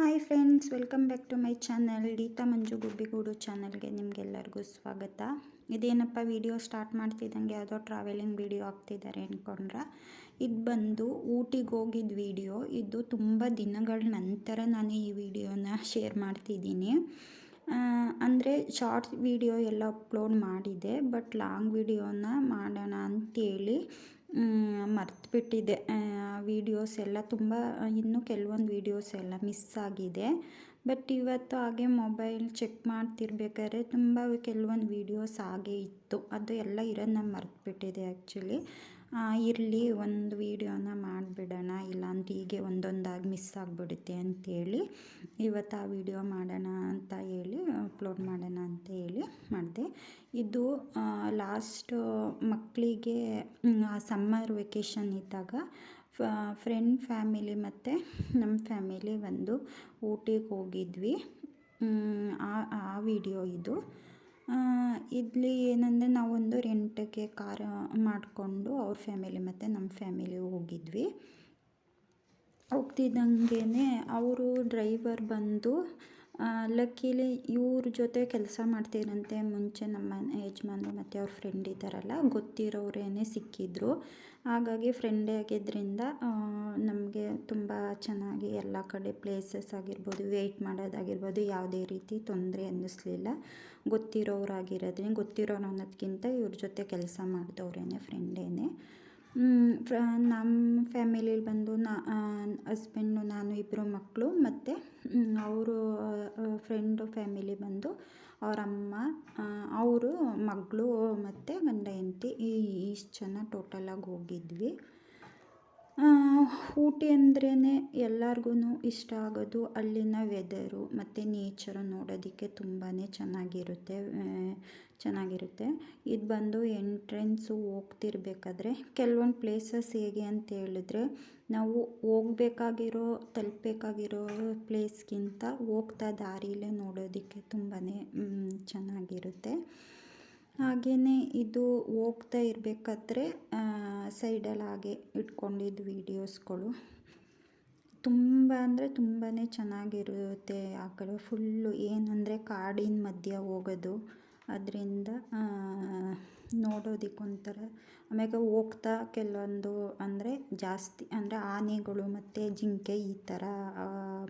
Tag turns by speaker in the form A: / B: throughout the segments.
A: Hi friends, welcome back to my channel. Geetha Manju Gubbigoodu ಚಾನಲ್ಗೆ ನಿಮಗೆಲ್ಲರಿಗೂ ಸ್ವಾಗತ. ಇದೇನಪ್ಪ ವಿಡಿಯೋ ಸ್ಟಾರ್ಟ್ ಮಾಡ್ತಿದ್ದಂಗೆ ಯಾವುದೋ ಟ್ರಾವೆಲಿಂಗ್ ವಿಡಿಯೋ ಆಗ್ತಿದ್ದಾರೆ ಅಂದ್ಕೊಂಡ್ರೆ ಇದು ಬಂದು ಊಟಿಗೆ ಹೋಗಿದ್ದ ವಿಡಿಯೋ. ಇದು ತುಂಬ ದಿನಗಳ ನಂತರ ನಾನು ಈ ವಿಡಿಯೋನ ಶೇರ್ ಮಾಡ್ತಿದ್ದೀನಿ. ಅಂದರೆ ಶಾರ್ಟ್ ವಿಡಿಯೋ ಎಲ್ಲ ಅಪ್ಲೋಡ್ ಮಾಡಿದೆ ಬಟ್ ಲಾಂಗ್ ವಿಡಿಯೋನ ಮಾಡೋಣ ಅಂತೇಳಿ ಮರ್ತುಬಿಟ್ಟಿದ್ದೆ ವೀಡಿಯೋಸ್ ಎಲ್ಲ ತುಂಬ ಇನ್ನೂ ಕೆಲವೊಂದು ವೀಡಿಯೋಸ್ ಎಲ್ಲ ಮಿಸ್ ಆಗಿದೆ. ಬಟ್ ಇವತ್ತು ಹಾಗೆ ಮೊಬೈಲ್ ಚೆಕ್ ಮಾಡ್ತಿರ್ಬೇಕಾದ್ರೆ ತುಂಬ ಕೆಲವೊಂದು ವೀಡಿಯೋಸ್ ಹಾಗೆ ಇತ್ತು. ಅದು ಎಲ್ಲ ಇರೋದು ಮರೆತುಬಿಟ್ಟಿದೆ ಆ್ಯಕ್ಚುಲಿ ಇರಲಿ, ಒಂದು ವೀಡಿಯೋನ ಮಾಡಿಬಿಡೋಣ ಇಲ್ಲಾಂತ ಹೀಗೆ ಒಂದೊಂದಾಗಿ ಮಿಸ್ ಆಗಿಬಿಡುತ್ತೆ ಅಂತೇಳಿ ಇವತ್ತು ಆ ವಿಡಿಯೋ ಮಾಡೋಣ ಅಂತ ಹೇಳಿ ಅಪ್ಲೋಡ್ ಮಾಡೋಣ ಅಂತ ಹೇಳಿ ಮಾಡಿದೆ. ಇದು ಲಾಸ್ಟು ಮಕ್ಕಳಿಗೆ ಸಮ್ಮರ್ ವೆಕೇಷನ್ ಇದ್ದಾಗ ಫ್ರೆಂಡ್ ಫ್ಯಾಮಿಲಿ ಮತ್ತು ನಮ್ಮ ಫ್ಯಾಮಿಲಿ ಒಂದು ಊಟಿಗೆ ಹೋಗಿದ್ವಿ. ಆ ಆ ವಿಡಿಯೋ ಇದು. ಇಲ್ಲಿ ಏನಂದರೆ ನಾವೊಂದು ರೆಂಟಿಗೆ ಕಾರ್ ಮಾಡಿಕೊಂಡು ಅವ್ರ ಫ್ಯಾಮಿಲಿ ಮತ್ತು ನಮ್ಮ ಫ್ಯಾಮಿಲಿ ಹೋಗಿದ್ವಿ. ಹೋಗ್ತಿದ್ದಂಗೆ ಅವರು ಡ್ರೈವರ್ ಬಂದು ಲಕ್ಕೀಲಿ ಇವ್ರ ಜೊತೆ ಕೆಲಸ ಮಾಡ್ತೀರಂತೆ ಮುಂಚೆ ನಮ್ಮ ಯಜಮಾನ್ರು ಮತ್ತು ಅವ್ರ ಫ್ರೆಂಡ್ ಇದ್ದಾರಲ್ಲ, ಗೊತ್ತಿರೋರೇನೆ ಸಿಕ್ಕಿದ್ರು. ಹಾಗಾಗಿ ಫ್ರೆಂಡೇ ಆಗಿದ್ದರಿಂದ ನಮಗೆ ತುಂಬ ಚೆನ್ನಾಗಿ ಎಲ್ಲ ಕಡೆ ಪ್ಲೇಸಸ್ ಆಗಿರ್ಬೋದು ವೆಯ್ಟ್ ಮಾಡೋದಾಗಿರ್ಬೋದು, ಯಾವುದೇ ರೀತಿ ತೊಂದರೆ ಅನ್ನಿಸ್ಲಿಲ್ಲ. ಗೊತ್ತಿರೋರಾಗಿರೋದ್ರಿಂದ ಗೊತ್ತಿರೋರು ಅನ್ನೋದಕ್ಕಿಂತ ಇವ್ರ ಜೊತೆ ಕೆಲಸ ಮಾಡಿದವ್ರೇನೆ ಫ್ರೆಂಡೇನೆ ಫ್ರ ನಮ್ಮ ಫ್ಯಾಮಿಲಿಲಿ ಬಂದು ನಾ ಹಸ್ಬೆಂಡು, ನಾನು ಇಬ್ಬರು ಮಕ್ಕಳು ಮತ್ತು ಅವರು ಫ್ರೆಂಡು ಫ್ಯಾಮಿಲಿ ಬಂದು ಅವರಮ್ಮ ಅವರು ಮಗಳು ಮತ್ತು ಗಂಡ ಹೆಂಡತಿ ಈ ಇಷ್ಟು ಜನ ಟೋಟಲಾಗಿ ಹೋಗಿದ್ವಿ. ಊಟಿ ಅಂದ್ರೇ ಎಲ್ಲರಿಗೂ ಇಷ್ಟ ಆಗೋದು ಅಲ್ಲಿನ ವೆದರು ಮತ್ತು ನೇಚರು ನೋಡೋದಕ್ಕೆ ತುಂಬಾ ಚೆನ್ನಾಗಿರುತ್ತೆ. ಚೆನ್ನಾಗಿರುತ್ತೆ. ಇದು ಬಂದು ಎಂಟ್ರೆನ್ಸು ಹೋಗ್ತಿರ್ಬೇಕಾದ್ರೆ ಕೆಲವೊಂದು ಪ್ಲೇಸಸ್ ಹೇಗೆ ಅಂತ ಹೇಳಿದ್ರೆ, ನಾವು ಹೋಗ್ಬೇಕಾಗಿರೋ, ತಲುಪಬೇಕಾಗಿರೋ ಪ್ಲೇಸ್ಗಿಂತ ಹೋಗ್ತಾ ದಾರಿಲೇ ನೋಡೋದಕ್ಕೆ ತುಂಬಾ ಚೆನ್ನಾಗಿರುತ್ತೆ. ಹಾಗೆಯೇ ಇದು ಹೋಗ್ತಾ ಇರಬೇಕಾದ್ರೆ ಸೈಡಲ್ಲಿ ಹಾಗೆ ಇಟ್ಕೊಂಡಿದ್ದು ವೀಡಿಯೋಸ್ಗಳು. ತುಂಬ ಅಂದರೆ ತುಂಬಾ ಚೆನ್ನಾಗಿರುತ್ತೆ ಆ ಕಡೆ. ಫುಲ್ಲು ಏನಂದರೆ ಕಾಡಿನ ಮಧ್ಯ ಹೋಗೋದು. ಅದರಿಂದ ನೋಡೋದಕ್ಕೊಂಥರ ಆಮೇಲೆ ಹೋಗ್ತಾ ಕೆಲವೊಂದು ಅಂದರೆ ಜಾಸ್ತಿ, ಅಂದರೆ ಆನೆಗಳು ಮತ್ತು ಜಿಂಕೆ ಈ ಥರ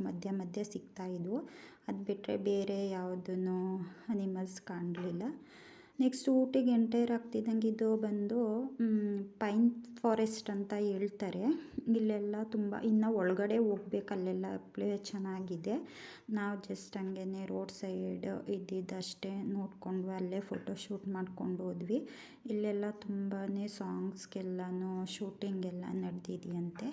A: ಮಧ್ಯ ಮಧ್ಯೆ ಸಿಗ್ತಾಯಿದ್ವು ಅದು ಬಿಟ್ಟರೆ ಬೇರೆ ಯಾವುದೂ ಅನಿಮಲ್ಸ್ ಕಾಣಲಿಲ್ಲ. ನೆಕ್ಸ್ಟ್ ಊಟಿಗೆ ಎಂಟೈರ್ ಆಗ್ತಿದ್ದಂಗೆ ಇದು ಬಂದು ಪೈನ್ ಫಾರೆಸ್ಟ್ ಅಂತ ಹೇಳ್ತಾರೆ. ಇಲ್ಲೆಲ್ಲ ತುಂಬ, ಇನ್ನು ಒಳಗಡೆ ಹೋಗ್ಬೇಕು, ಅಲ್ಲೆಲ್ಲ ಪ್ಲೇ ಚೆನ್ನಾಗಿದೆ. ನಾವು ಜಸ್ಟ್ ಹಂಗೇ ರೋಡ್ ಸೈಡ್ ಇದ್ದಿದ್ದಷ್ಟೇ ನೋಡಿಕೊಂಡು ಅಲ್ಲೇ ಫೋಟೋ ಶೂಟ್ ಮಾಡ್ಕೊಂಡು ಹೋದ್ವಿ. ಇಲ್ಲೆಲ್ಲ ತುಂಬಾ ಸಾಂಗ್ಸ್ಗೆಲ್ಲನೂ ಶೂಟಿಂಗೆಲ್ಲ ನಡೆದಿದೆಯಂತೆ.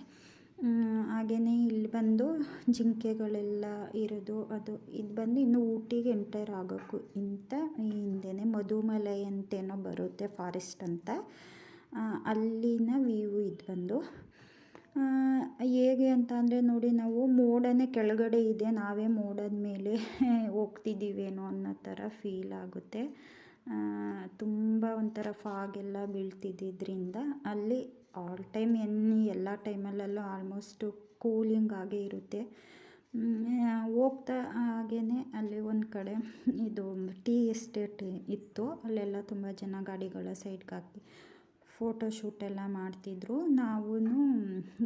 A: ಹಾಗೆಯೇ ಇಲ್ಲಿ ಬಂದು ಜಿಂಕೆಗಳೆಲ್ಲ ಇರೋದು ಅದು. ಇದು ಬಂದು ಇನ್ನು ಊಟಿಗೆ ಎಂಟರ್ ಆಗೋಕ್ಕೂ ಇಂತ ಹಿಂದೆನೆ ಮಧುಮಲೈ ಅಂತೇನೋ ಬರುತ್ತೆ ಫಾರೆಸ್ಟ್ ಅಂತ. ಅಲ್ಲಿನ ವ್ಯೂ ಇದು ಬಂದು. ಹೇಗೆ ಅಂತ ಅಂದರೆ ನೋಡಿ ನಾವು ಮೋಡನೇ ಕೆಳಗಡೆ ಇದೆ, ನಾವೇ ಮೋಡದ ಮೇಲೆ ಹೋಗ್ತಿದ್ದೀವೇನೋ ಅನ್ನೋ ಥರ ಫೀಲ್ ಆಗುತ್ತೆ. ತುಂಬ ಒಂಥರ ಫಾಗೆಲ್ಲ ಬೀಳ್ತಿದ್ದಿದ್ದರಿಂದ ಅಲ್ಲಿ ಆಲ್ ಟೈಮ್ ಎನ್ನಿ ಎಲ್ಲ ಟೈಮಲ್ಲೂ ಆಲ್ಮೋಸ್ಟು ಕೂಲಿಂಗ್ ಆಗೇ ಇರುತ್ತೆ. ಹೋಗ್ತಾ ಹಾಗೇ ಅಲ್ಲಿ ಒಂದು ಕಡೆ ಇದು ಟೀ ಎಸ್ಟೇಟ್ ಇತ್ತು. ಅಲ್ಲೆಲ್ಲ ತುಂಬ ಜನ ಗಾಡಿಗಳ ಸೈಡ್ಗೆ ಹಾಕಿ ಫೋಟೋ ಎಲ್ಲ ಮಾಡ್ತಿದ್ರು. ನಾವೂ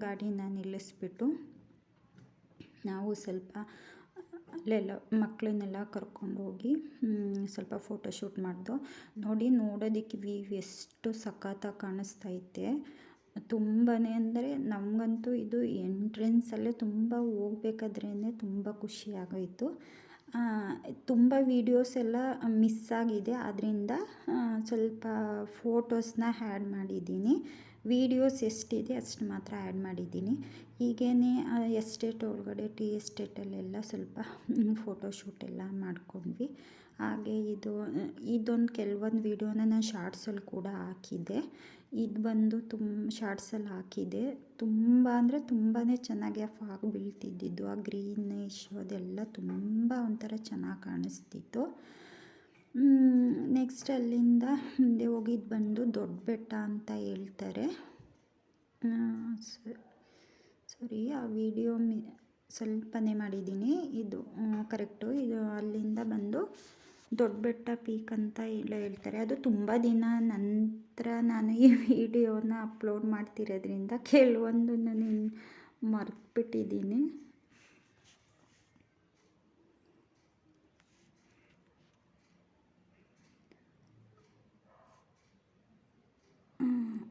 A: ಗಾಡಿನ ನಿಲ್ಲಿಸ್ಬಿಟ್ಟು ನಾವು ಸ್ವಲ್ಪ ಅಲ್ಲೆಲ್ಲ ಮಕ್ಕಳನ್ನೆಲ್ಲ ಕರ್ಕೊಂಡೋಗಿ ಸ್ವಲ್ಪ ಫೋಟೋ ಶೂಟ್ ಮಾಡಿದೋ. ನೋಡಿ ನೋಡೋದಕ್ಕೆ ವ್ಯೂ ಎಷ್ಟು ಸಖತ್ತಾಗಿ ಕಾಣಿಸ್ತೈತೆ ತುಂಬಾ ಅಂದರೆ ನಮಗಂತೂ ಇದು ಎಂಟ್ರೆನ್ಸಲ್ಲೇ ತುಂಬ ಹೋಗ್ಬೇಕಾದ್ರೇ ತುಂಬ ಖುಷಿ ಆಗೋಯಿತು. ತುಂಬ ವೀಡಿಯೋಸ್ ಎಲ್ಲ ಮಿಸ್ ಆಗಿದೆ. ಆದ್ದರಿಂದ ಸ್ವಲ್ಪ ಫೋಟೋಸ್ನ ಹ್ಯಾಡ್ ಮಾಡಿದ್ದೀನಿ. ವೀಡಿಯೋಸ್ ಎಷ್ಟಿದೆ ಅಷ್ಟು ಮಾತ್ರ ಆ್ಯಡ್ ಮಾಡಿದ್ದೀನಿ. ಹೀಗೇ ಎಸ್ಟೇಟ್ ಒಳಗಡೆ ಟೀ ಎಸ್ಟೇಟಲ್ಲೆಲ್ಲ ಸ್ವಲ್ಪ ಫೋಟೋಶೂಟ್ ಎಲ್ಲ ಮಾಡ್ಕೊಂಡ್ವಿ. ಹಾಗೆ ಇದು, ಇದೊಂದು ಕೆಲವೊಂದು ವೀಡಿಯೋನ ನಾನು ಶಾರ್ಟ್ಸಲ್ಲಿ ಕೂಡ ಹಾಕಿದ್ದೆ. ಇದು ಬಂದು ತುಂಬ ಶಾರ್ಟ್ಸಲ್ಲಿ ಹಾಕಿದೆ. ತುಂಬ ಅಂದರೆ ತುಂಬಾ ಚೆನ್ನಾಗಿ ಆ ಫಾಗ್ ಬೀಳ್ತಿದ್ದಿದ್ದು, ಆ ಗ್ರೀನಿಶ್ ಅದೆಲ್ಲ ತುಂಬ ಒಂಥರ ಚೆನ್ನಾಗಿ ಕಾಣಿಸ್ತಿತ್ತು. ನೆಕ್ಸ್ಟ್ ಅಲ್ಲಿಂದ ಮುಂದೆ ಹೋಗಿದ್ದು ಬಂದು ದೊಡ್ಡ ಬೆಟ್ಟ ಅಂತ ಹೇಳ್ತಾರೆ. ಸಾರಿ ಆ ವಿಡಿಯೋ ಸ್ವಲ್ಪನೇ ಮಾಡಿದ್ದೀನಿ. ಇದು ಕರೆಕ್ಟು ಇದು ಅಲ್ಲಿಂದ ಬಂದು ದೊಡ್ಡ ಬೆಟ್ಟ ಪೀಕ್ ಅಂತ ಎಲ್ಲ ಹೇಳ್ತಾರೆ. ಅದು ತುಂಬ ದಿನ ನಂತರ ನಾನು ಈ ವಿಡಿಯೋನ ಅಪ್ಲೋಡ್ ಮಾಡ್ತಿರೋದ್ರಿಂದ ಕೆಲವೊಂದು ನಾನು ಮರ್ತ್ಬಿಟ್ಟಿದ್ದೀನಿ.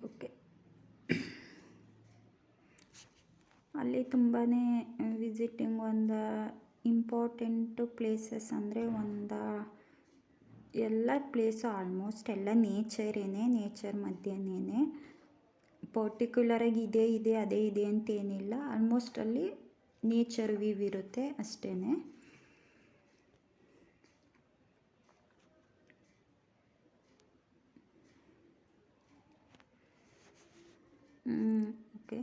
A: ಓಕೆ. ಅಲ್ಲಿ ತುಂಬಾ ವಿಸಿಟಿಂಗ್ ಒಂದು ಇಂಪಾರ್ಟೆಂಟು ಪ್ಲೇಸಸ್ ಅಂದರೆ ಒಂದು ಎಲ್ಲ ಪ್ಲೇಸು ಆಲ್ಮೋಸ್ಟ್ ಎಲ್ಲ ನೇಚರೇನೆ, ನೇಚರ್ ಮಧ್ಯನೇ ಪರ್ಟಿಕ್ಯುಲರಾಗಿ ಇದೇ, ಇದೆ, ಅದೇ, ಇದೆ ಅಂತೇನಿಲ್ಲ. ಆಲ್ಮೋಸ್ಟ್ ಅಲ್ಲಿ ನೇಚರ್ ವ್ಯೂ ಇರುತ್ತೆ ಅಷ್ಟೇ ಓಕೆ.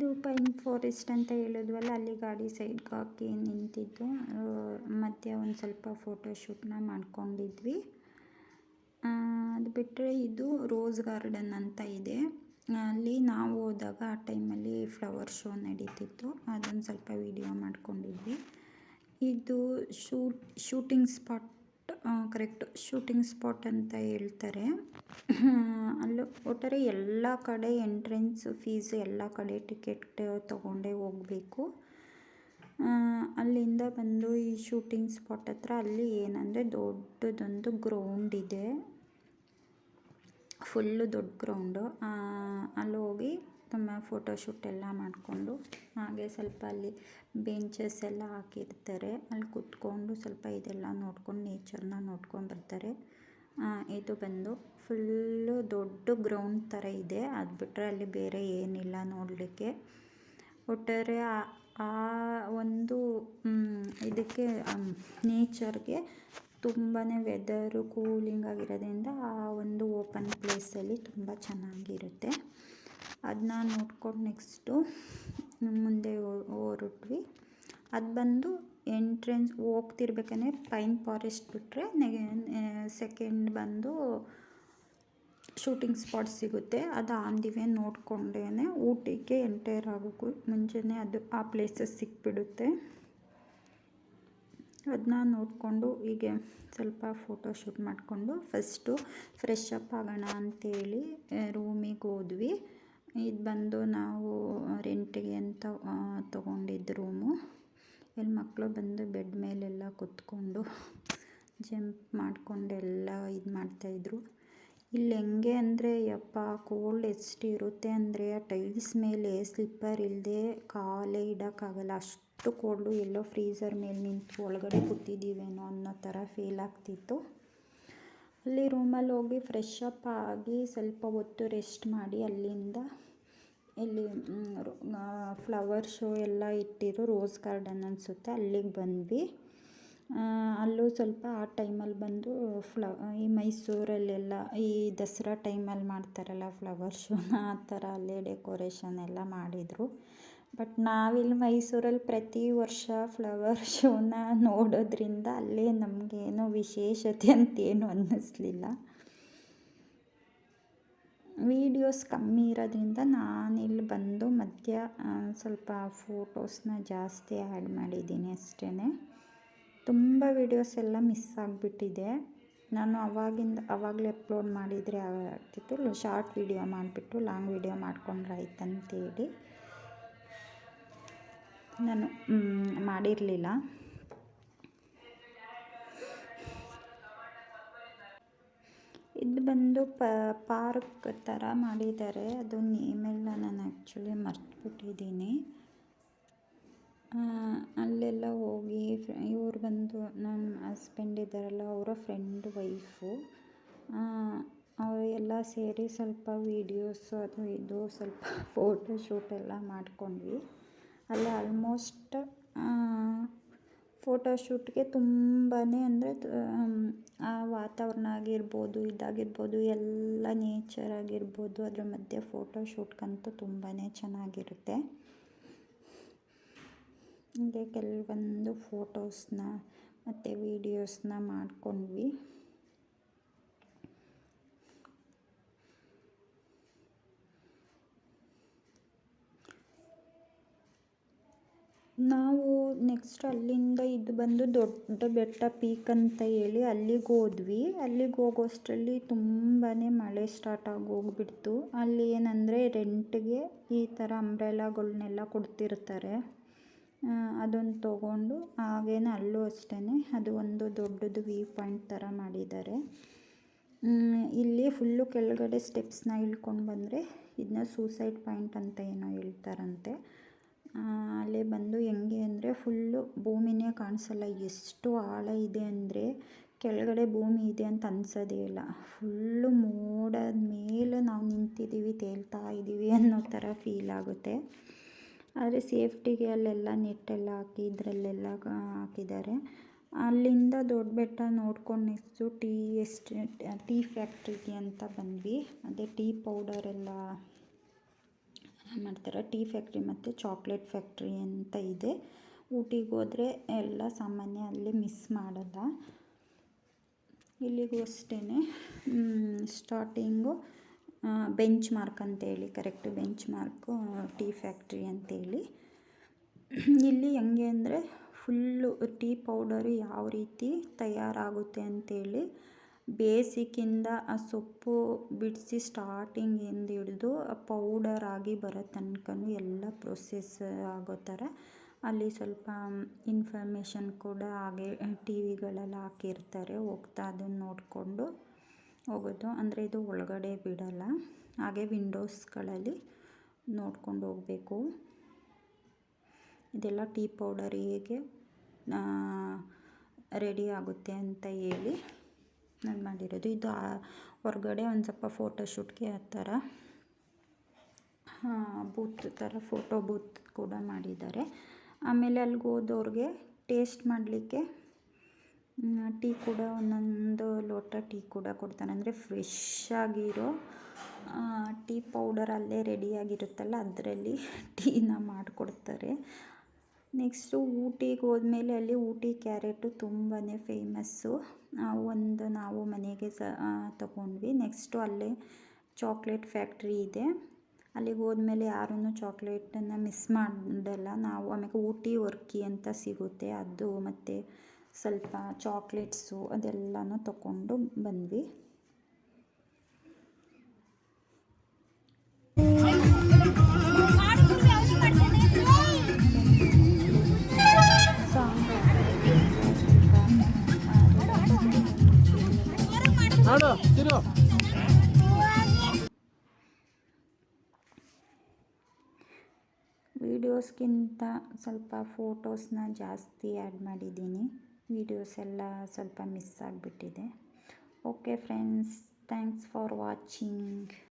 A: ಇದು ಪೈನ್ ಫಾರೆಸ್ಟ್ ಅಂತ ಹೇಳಿದ್ವಲ್ಲ, ಅಲ್ಲಿ ಗಾಡಿ ಸೈಡ್ಗೆ ಹಾಕಿ ನಿಂತಿದ್ದು. ಮತ್ತೆ ಒಂದು ಸ್ವಲ್ಪ ಫೋಟೋಶೂಟ್ನ ಮಾಡ್ಕೊಂಡಿದ್ವಿ. ಅದು ಬಿಟ್ಟರೆ ಇದು ರೋಸ್ ಗಾರ್ಡನ್ ಅಂತ ಇದೆ. ಅಲ್ಲಿ ನಾವು ಹೋದಾಗ ಆ ಟೈಮಲ್ಲಿ ಫ್ಲವರ್ ಶೋ ನಡೀತಿತ್ತು. ಅದೊಂದು ಸ್ವಲ್ಪ ವಿಡಿಯೋ ಮಾಡ್ಕೊಂಡಿದ್ವಿ. ಇದು shoot shooting spot correct shooting spot ಅಂತ ಹೇಳ್ತಾರೆ. ಅಲ್ಲೂ ಒಟ್ಟಾರೆ ಎಲ್ಲ ಕಡೆ ಎಂಟ್ರೆನ್ಸ್ ಫೀಸ್ ಎಲ್ಲ ಕಡೆ ಟಿಕೆಟ್ ತೊಗೊಂಡೇ ಹೋಗಬೇಕು. ಅಲ್ಲಿಂದ ಬಂದು ಈ ಶೂಟಿಂಗ್ ಸ್ಪಾಟ್ ಹತ್ರ ಅಲ್ಲಿ ಏನಂದರೆ ದೊಡ್ಡದೊಂದು ಗ್ರೌಂಡ್ ಇದೆ. ಫುಲ್ಲು ದೊಡ್ಡ ಗ್ರೌಂಡು. ಅಲ್ಲಿ ಹೋಗಿ ತುಂಬ ಫೋಟೋಶೂಟ್ ಎಲ್ಲ ಮಾಡಿಕೊಂಡು, ಹಾಗೆ ಸ್ವಲ್ಪ ಅಲ್ಲಿ ಬೆಂಚಸ್ ಎಲ್ಲ ಹಾಕಿರ್ತಾರೆ. ಅಲ್ಲಿ ಕುತ್ಕೊಂಡು ಸ್ವಲ್ಪ ಇದೆಲ್ಲ ನೋಡ್ಕೊಂಡು ನೇಚರ್ನ ನೋಡ್ಕೊಂಡು ಬರ್ತಾರೆ. ಇದು ಬಂದು ಫುಲ್ಲು ದೊಡ್ಡ ಗ್ರೌಂಡ್ ಥರ ಇದೆ. ಅದು ಬಿಟ್ಟರೆ ಅಲ್ಲಿ ಬೇರೆ ಏನಿಲ್ಲ ನೋಡಲಿಕ್ಕೆ. ಒಟ್ಟಾರೆ ಆ ಒಂದು ಇದಕ್ಕೆ ನೇಚರ್ಗೆ ತುಂಬಾ ವೆದರು ಕೂಲಿಂಗ್ ಆಗಿರೋದ್ರಿಂದ ಆ ಒಂದು ಓಪನ್ ಪ್ಲೇಸಲ್ಲಿ ತುಂಬ ಚೆನ್ನಾಗಿರುತ್ತೆ. ಅದನ್ನ ನೋಡ್ಕೊಂಡು ನೆಕ್ಸ್ಟು ಮುಂದೆ ಹೊರಟ್ವಿ ಅದು ಬಂದು ಎಂಟ್ರೆನ್ಸ್ ಹೋಗ್ತಿರ್ಬೇಕಂದ್ರೆ ಪೈನ್ ಫಾರೆಸ್ಟ್ ಬಿಟ್ಟರೆ ನೆಗೆ ಸೆಕೆಂಡ್ ಬಂದು ಶೂಟಿಂಗ್ ಸ್ಪಾಟ್ ಸಿಗುತ್ತೆ. ಅದು ಆನ್ ದಿ ವೇ ನೋಡ್ಕೊಂಡೇ ಊಟಿಗೆ ಎಂಟೈರ್ ಆಗೋಕ್ಕೂ ಮುಂಚೆನೇ ಅದು ಆ ಪ್ಲೇಸಸ್ ಸಿಕ್ಬಿಡುತ್ತೆ. ಅದನ್ನ ನೋಡಿಕೊಂಡು ಹೀಗೆ ಸ್ವಲ್ಪ ಫೋಟೋ ಶೂಟ್ ಮಾಡಿಕೊಂಡು ಫಸ್ಟು ಫ್ರೆಶ್ ಅಪ್ ಆಗೋಣ ಅಂತೇಳಿ ರೂಮಿಗೆ ಹೋದ್ವಿ. ಇದು ಬಂದು ನಾವು ರೆಂಟಿಗೆ ಅಂತ ತೊಗೊಂಡಿದ್ದು ರೂಮು. ಇಲ್ಲಿ ಮಕ್ಕಳು ಬಂದು ಬೆಡ್ ಮೇಲೆಲ್ಲ ಕುತ್ಕೊಂಡು ಜಂಪ್ ಮಾಡಿಕೊಂಡೆಲ್ಲ ಇದು ಮಾಡ್ತಾಯಿದ್ರು ಇಲ್ಲಿ ಹೆಂಗೆ ಅಂದರೆ, ಯಪ್ಪ, ಕೋಲ್ಡ್ ಎಷ್ಟು ಇರುತ್ತೆ ಅಂದರೆ, ಆ ಟೈಲ್ಸ್ ಮೇಲೆ ಸ್ಲಿಪ್ಪರ್ ಇಲ್ಲದೆ ಕಾಲೇ ಇಡೋಕ್ಕಾಗಲ್ಲ. ಅಷ್ಟು ಕೋಲ್ಡು ಎಲ್ಲೋ ಫ್ರೀಝರ್ ಮೇಲೆ ನಿಂತು ಒಳಗಡೆ ಕೂತಿದ್ದೀವೇನೋ ಅನ್ನೋ ಥರ ಫೀಲ್ ಆಗ್ತಿತ್ತು. ಅಲ್ಲಿ ರೂಮಲ್ಲಿ ಹೋಗಿ ಫ್ರೆಶ್ ಅಪ್ ಆಗಿ ಸ್ವಲ್ಪ ಹೊತ್ತು ರೆಸ್ಟ್ ಮಾಡಿ ಅಲ್ಲಿಂದ ಇಲ್ಲಿ ಫ್ಲವರ್ ಶೋ ಎಲ್ಲ ಇಟ್ಟಿರೋ ರೋಸ್ ಗಾರ್ಡನ್ ಅನಿಸುತ್ತೆ. ಅಲ್ಲಿಗೆ ಬಂದ್ವಿ. ಅಲ್ಲೂ ಸ್ವಲ್ಪ ಆ ಟೈಮಲ್ಲಿ ಬಂದು ಫ್ಲ ಈ ಮೈಸೂರಲ್ಲೆಲ್ಲ, ಈ ದಸರಾ ಟೈಮಲ್ಲಿ ಮಾಡ್ತಾರಲ್ಲ ಫ್ಲವರ್ ಶೋನ ಆ ಥರ ಅಲ್ಲೇ ಡೆಕೋರೇಷನ್ ಎಲ್ಲ ಮಾಡಿದರು. ಬಟ್ ನಾವಿಲ್ಲಿ ಮೈಸೂರಲ್ಲಿ ಪ್ರತಿ ವರ್ಷ ಫ್ಲವರ್ ಶೋನ ನೋಡೋದ್ರಿಂದ ಅಲ್ಲೇ ನಮಗೇನು ವಿಶೇಷತೆ ಅಂತೇನು ಅನ್ನಿಸ್ಲಿಲ್ಲ. ವೀಡಿಯೋಸ್ ಕಮ್ಮಿ ಇರೋದ್ರಿಂದ ನಾನಿಲ್ಲಿ ಬಂದು ಮಧ್ಯ ಸ್ವಲ್ಪ ಫೋಟೋಸ್ನ ಜಾಸ್ತಿ ಆ್ಯಡ್ ಮಾಡಿದ್ದೀನಿ ಅಷ್ಟೇ ತುಂಬ ವೀಡಿಯೋಸ್ ಎಲ್ಲ ಮಿಸ್ ಆಗಿಬಿಟ್ಟಿದೆ. ನಾನು ಅವಾಗಿಂದ, ಅವಾಗಲೇ ಅಪ್ಲೋಡ್ ಮಾಡಿದರೆ ಆಗ್ತಿತ್ತು. ಶಾರ್ಟ್ ವೀಡಿಯೋ ಮಾಡಿಬಿಟ್ಟು ಲಾಂಗ್ ವೀಡಿಯೋ ಮಾಡ್ಕೊಂಡ್ರೆ ಆಯ್ತಂತೇಳಿ ನಾನು ಮಾಡಿರಲಿಲ್ಲ. ಇದು ಬಂದು ಪಾರ್ಕ್ ಥರ ಮಾಡಿದ್ದಾರೆ. ಅದು ನೇಮೆಲ್ಲ ನಾನು ಆ್ಯಕ್ಚುಲಿ ಮರ್ತುಬಿಟ್ಟಿದ್ದೀನಿ. ಅಲ್ಲೆಲ್ಲ ಹೋಗಿ ಇವ್ರು ಬಂದು ನನ್ನ ಹಸ್ಬೆಂಡ್ ಇದ್ದಾರಲ್ಲ, ಅವರ ಫ್ರೆಂಡ್ ವೈಫು ಅವರೆಲ್ಲ ಸೇರಿ ಸ್ವಲ್ಪ ವೀಡಿಯೋಸು ಅದು ಇದು, ಸ್ವಲ್ಪ ಫೋಟೋ ಶೂಟ್ ಎಲ್ಲ ಮಾಡ್ಕೊಂಡ್ವಿ. ಅಲ್ಲಿ ಆಲ್ಮೋಸ್ಟ್ ಫೋಟೋಶೂಟ್ಗೆ ತುಂಬಾ ಅಂದರೆ ಆ ವಾತಾವರಣ ಆಗಿರ್ಬೋದು, ಇದಾಗಿರ್ಬೋದು, ಎಲ್ಲ ನೇಚರ್ ಆಗಿರ್ಬೋದು, ಅದ್ರ ಮಧ್ಯೆ ಫೋಟೋಶೂಟ್ಗಂತೂ ತುಂಬಾ ಚೆನ್ನಾಗಿರುತ್ತೆ. ಹೀಗೆ ಕೆಲವೊಂದು ಫೋಟೋಸ್ನ ಮತ್ತು ವೀಡಿಯೋಸ್ನ ಮಾಡ್ಕೊಂಡ್ವಿ. ನಾವು ನೆಕ್ಸ್ಟ್ ಅಲ್ಲಿಂದ ಇದು ಬಂದು ದೊಡ್ಡ ಬೆಟ್ಟ ಪೀಕ್ ಅಂತ ಹೇಳಿ ಅಲ್ಲಿಗೆ ಹೋದ್ವಿ. ಅಲ್ಲಿಗೆ ಹೋಗೋಷ್ಟರಲ್ಲಿ ತುಂಬಾ ಮಳೆ ಸ್ಟಾರ್ಟ್ ಹೋಗ್ಬಿಡ್ತು. ಅಲ್ಲಿ ಏನಂದರೆ ರೆಂಟ್ಗೆ ಈ ಥರ ಅಂಬ್ರೆಲಾಗಳನ್ನೆಲ್ಲ ಕೊಡ್ತಿರ್ತಾರೆ. ಅದೊಂದು ತೊಗೊಂಡು ಹಾಗೇನೆ ಅಲ್ಲೂ ಅಷ್ಟೇ ಅದು ಒಂದು ದೊಡ್ಡದು ವ್ಯೂ ಪಾಯಿಂಟ್ ಥರ ಮಾಡಿದ್ದಾರೆ. ಇಲ್ಲಿ ಫುಲ್ಲು ಕೆಳಗಡೆ ಸ್ಟೆಪ್ಸ್ನ ಇಳ್ಕೊಂಡು ಬಂದರೆ ಇದನ್ನ ಸೂಸೈಡ್ ಪಾಯಿಂಟ್ ಅಂತ ಏನೋ ಹೇಳ್ತಾರಂತೆ. ಅಲ್ಲೇ ಬಂದು ಹೆಂಗೆ ಅಂದರೆ ಫುಲ್ಲು ಭೂಮಿನೇ ಕಾಣಿಸಲ್ಲ. ಎಷ್ಟು ಆಳ ಇದೆ ಅಂದರೆ ಕೆಳಗಡೆ ಭೂಮಿ ಇದೆ ಅಂತ ಅನ್ಸೋದೇ ಇಲ್ಲ. ಫುಲ್ಲು ಮೋಡದ ಮೇಲೆ ನಾವು ನಿಂತಿದ್ದೀವಿ, ತೇಲ್ತಾ ಇದ್ದೀವಿ ಅನ್ನೋ ಥರ ಫೀಲ್ ಆಗುತ್ತೆ. ಆದರೆ ಸೇಫ್ಟಿಗೆ ಅಲ್ಲೆಲ್ಲ ನೆಟ್ಟೆಲ್ಲ ಹಾಕಿ, ಇದರಲ್ಲೆಲ್ಲ ಹಾಕಿದ್ದಾರೆ. ಅಲ್ಲಿಂದ ದೊಡ್ಡ ಬೆಟ್ಟ ನೋಡ್ಕೊಂಡು ನೆಕ್ಸ್ಟು ಟೀ ಎಸ್ಟೇಟ್ ಟೀ ಫ್ಯಾಕ್ಟ್ರಿಗೆ ಅಂತ ಬಂದ್ವಿ. ಅದೇ ಟೀ ಪೌಡರೆಲ್ಲ ಮಾಡ್ತಾರೆ? ಟೀ ಫ್ಯಾಕ್ಟ್ರಿ ಮತ್ತು ಚಾಕ್ಲೇಟ್ ಫ್ಯಾಕ್ಟ್ರಿ ಅಂತ ಇದೆ. ಊಟಿಗೆ ಹೋದರೆ ಎಲ್ಲ ಸಾಮಾನ್ಯ ಅಲ್ಲಿ ಮಿಸ್ ಮಾಡಲ್ಲ. ಇಲ್ಲಿಗೂ ಅಷ್ಟೇ ಸ್ಟಾರ್ಟಿಂಗು ಬೆಂಚ್ ಮಾರ್ಕ್ ಅಂತೇಳಿ correct bench mark tea factory ಅಂತೇಳಿ ಇಲ್ಲಿ ಹೆಂಗೆ ಅಂದರೆ ಫುಲ್ಲು ಟೀ ಪೌಡರು ಯಾವ ರೀತಿ ತಯಾರಾಗುತ್ತೆ ಅಂತೇಳಿ ಬೇಸಿಕ್ಕಿಂದ ಆ ಸೊಪ್ಪು ಬಿಡಿಸಿ ಸ್ಟಾರ್ಟಿಂಗಿಂದ ಹಿಡಿದು ಪೌಡರ್ ಆಗಿ ಬರೋ ತನಕನೂ ಎಲ್ಲ ಪ್ರೊಸೆಸ್ ಆಗೋ ಥರ ಅಲ್ಲಿ ಸ್ವಲ್ಪ ಇನ್ಫಾರ್ಮೇಷನ್ ಕೂಡ ಹಾಗೆ ಟಿ ವಿಗಳೆಲ್ಲ ಹಾಕಿರ್ತಾರೆ. ಹೋಗ್ತಾ ಅದನ್ನು ನೋಡಿಕೊಂಡು ಹೋಗೋದು. ಅಂದರೆ ಇದು ಒಳಗಡೆ ಬಿಡಲ್ಲ. ಹಾಗೆ ವಿಂಡೋಸ್ಗಳಲ್ಲಿ ನೋಡ್ಕೊಂಡು ಹೋಗಬೇಕು. ಇದೆಲ್ಲ ಟೀ ಪೌಡರ್ ಹೇಗೆ ರೆಡಿ ಆಗುತ್ತೆ ಅಂತ ಹೇಳಿ. ನಾನು ಮಾಡಿರೋದು. ಇದು ಹೊರಗಡೆ ಒಂದು ಸ್ವಲ್ಪ ಫೋಟೋಶೂಟ್ಗೆ ಆ ಥರ ಬೂತ್ ಥರ ಫೋಟೋ ಬೂತ್ ಕೂಡ ಮಾಡಿದ್ದಾರೆ. ಆಮೇಲೆ ಅಲ್ಲಿಗೆ ಹೋದವ್ರಿಗೆ ಟೇಸ್ಟ್ ಮಾಡಲಿಕ್ಕೆ ಟೀ ಕೂಡ ಒಂದೊಂದು ಲೋಟ ಟೀ ಕೂಡ ಕೊಡ್ತಾನೆ ಅಂದರೆ ಫ್ರೆಶ್ ಆಗಿರೋ ಟೀ ಪೌಡರ್ ಅಲ್ಲೇ ರೆಡಿಯಾಗಿರುತ್ತಲ್ಲ ಅದರಲ್ಲಿ ಟೀನ ಮಾಡಿಕೊಡ್ತಾರೆ. ನೆಕ್ಸ್ಟು ಊಟಿಗೆ ಹೋದ್ಮೇಲೆ ಅಲ್ಲಿ ಊಟಿ ಕ್ಯಾರೆಟು ತುಂಬಾ ಫೇಮಸ್ಸು. ಒಂದು ನಾವು ಮನೆಗೆ ಸ ತಗೊಂಡ್ವಿ. ನೆಕ್ಸ್ಟು ಅಲ್ಲೇ ಚಾಕ್ಲೇಟ್ ಫ್ಯಾಕ್ಟ್ರಿ ಇದೆ. ಅಲ್ಲಿಗೆ ಹೋದ್ಮೇಲೆ ಯಾರೂ ಚಾಕ್ಲೇಟನ್ನು ಮಿಸ್ ಮಾಡಲ್ಲ. ನಾವು ಆಮೇಲೆ ಊಟಿ ವರ್ಕಿ ಅಂತ ಸಿಗುತ್ತೆ. ಅದು ಮತ್ತು ಸ್ವಲ್ಪ ಚಾಕ್ಲೇಟ್ಸು ಅದೆಲ್ಲನೂ ತಗೊಂಡು ಬಂದ್ವಿ. ವೀಡಿಯೋಸ್ಗಿಂತ ಸ್ವಲ್ಪ ಫೋಟೋಸ್ನ ಜಾಸ್ತಿ ಆ್ಯಡ್ ಮಾಡಿದ್ದೀನಿ. ವೀಡಿಯೋಸ್ ಎಲ್ಲ ಸ್ವಲ್ಪ ಮಿಸ್ ಆಗಿಬಿಟ್ಟಿದೆ. Okay friends, thanks for watching.